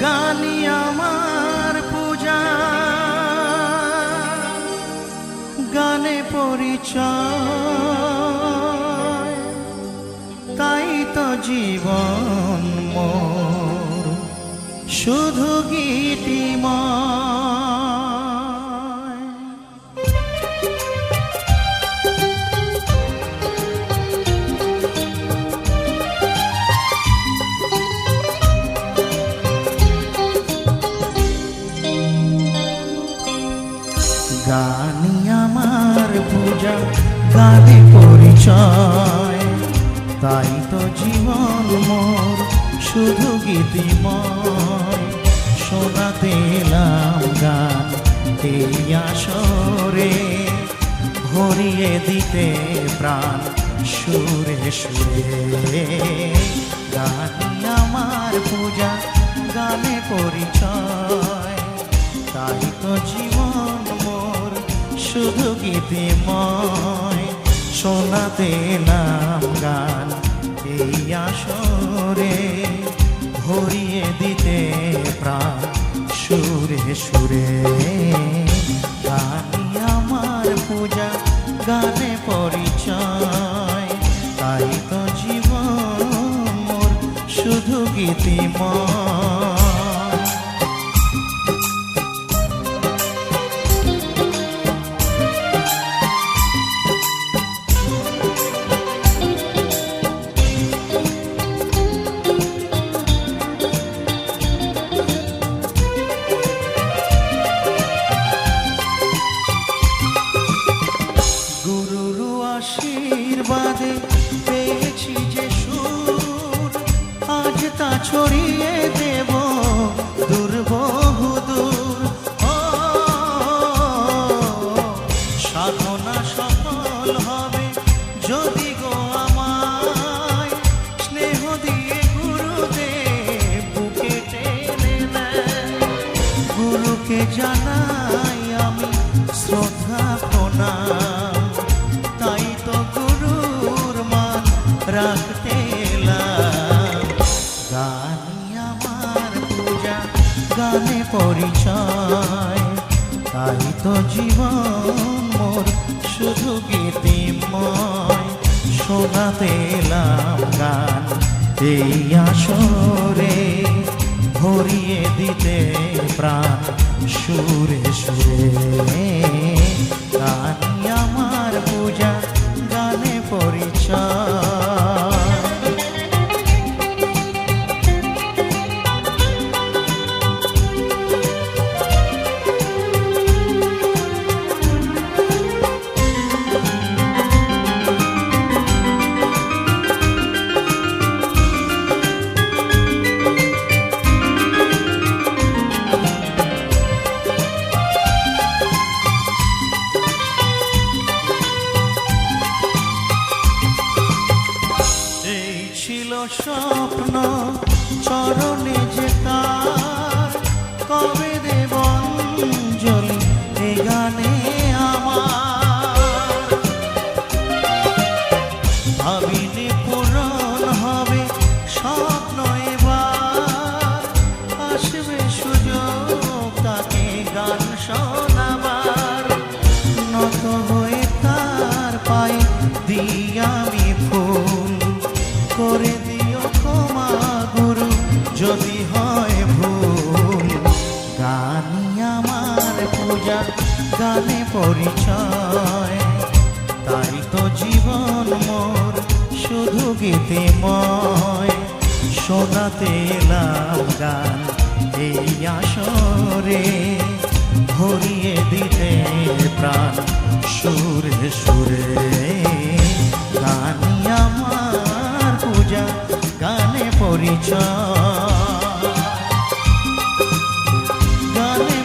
গানি আমার পূজা। গানে পরিচয়। তাই তো জীবন মোর। শুধু গীতিময়। গানি আমার পূজা, গানে পরিচয়। তাই তো জীবন মোর শুধু গীতিময়। শোনাতে এলাম গান এই আসরে, ভরিয়ে দিতে প্রাণ সুরে সুরে। গানি আমার পূজা, গানে পরিচয়। শুধু গীতিময় শোনাতে নাম গান এই আসরে ভরিয়ে দিতে প্রাণ। সুরে সুরে গানি আমার পূজা, গানে পরিচয়। তাই তো জীবন মোর শুধু গীতিময়। ছড়িয়ে দেব, দূর, বহু দূর। সাধনা সফল হবে যদি গো আমায় স্নেহ দিয়ে গুরুদেব বুকে টেনে নেয়। গুরুকে জানাই আমি শ্রদ্ধা প্রণাম। তাই তো গুরুর মান রাখতে পরিচয় তাই তো জীবন মোর শুধু গীতিময়। শোনাতে এলাম গান, এই আসরে ভরিয়ে দিতে প্রাণ। সুরে সুরে গানি চরণে গানে পরিচয়। তাই তো জীবন মোর শুধু গীতে ময়। শোনাতে এলাম গান এই আসরে, ভরিয়ে দিতে প্রাণ সুরে সুরে। গানি আমার পূজা, গানে পরিচয়। গানে